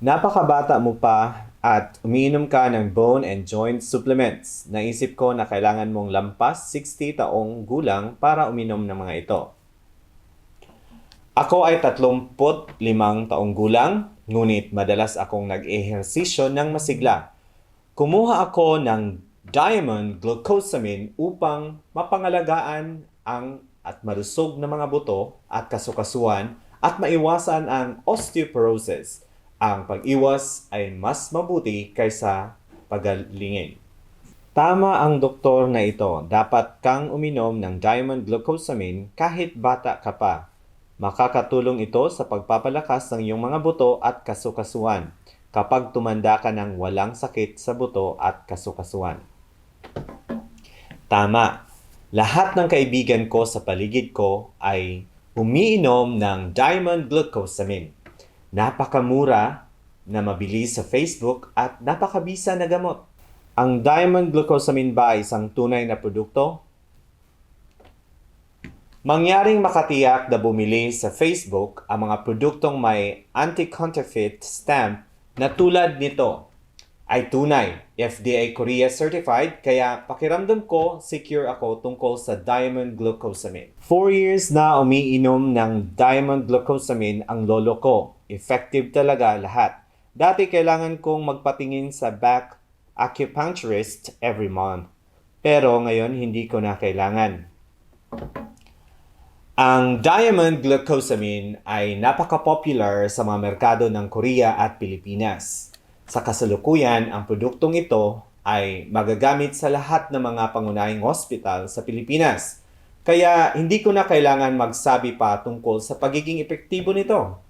Napakabata mo pa at umiinom ka ng bone and joint supplements. Naisip ko na kailangan mong lampas 60 taong gulang para uminom ng mga ito. Ako ay 35 taong gulang, ngunit madalas akong nag-ehersisyo ng masigla. Kumuha ako ng diamond glucosamine upang mapangalagaan ang at marusog na mga buto at kasukasuan at maiwasan ang osteoporosis. Ang pag-iwas ay mas mabuti kaysa pagalingin. Tama ang doktor na ito. Dapat kang uminom ng diamond glucosamine kahit bata ka pa. Makakatulong ito sa pagpapalakas ng iyong mga buto at kasukasuan kapag tumanda ka ng walang sakit sa buto at kasukasuan. Tama. Lahat ng kaibigan ko sa paligid ko ay umiinom ng diamond glucosamine. Napakamura na mabilis sa Facebook at napakabisa na gamot. Ang diamond glucosamine ba isang tunay na produkto? Mangyaring makatiyak na bumili sa Facebook ang mga produktong may anti-counterfeit stamp na tulad nito ay tunay, FDA Korea certified, kaya pakiramdam ko secure ako tungkol sa diamond glucosamine. 4 years na umiinom ng diamond glucosamine ang lolo ko. Effective talaga lahat. Dati kailangan kong magpatingin sa back acupuncturist every month. Pero ngayon hindi ko na kailangan. Ang diamond glucosamine ay napaka-popular sa mga merkado ng Korea at Pilipinas. Sa kasalukuyan, ang produktong ito ay magagamit sa lahat ng mga pangunahing hospital sa Pilipinas. Kaya hindi ko na kailangan magsabi pa tungkol sa pagiging epektibo nito.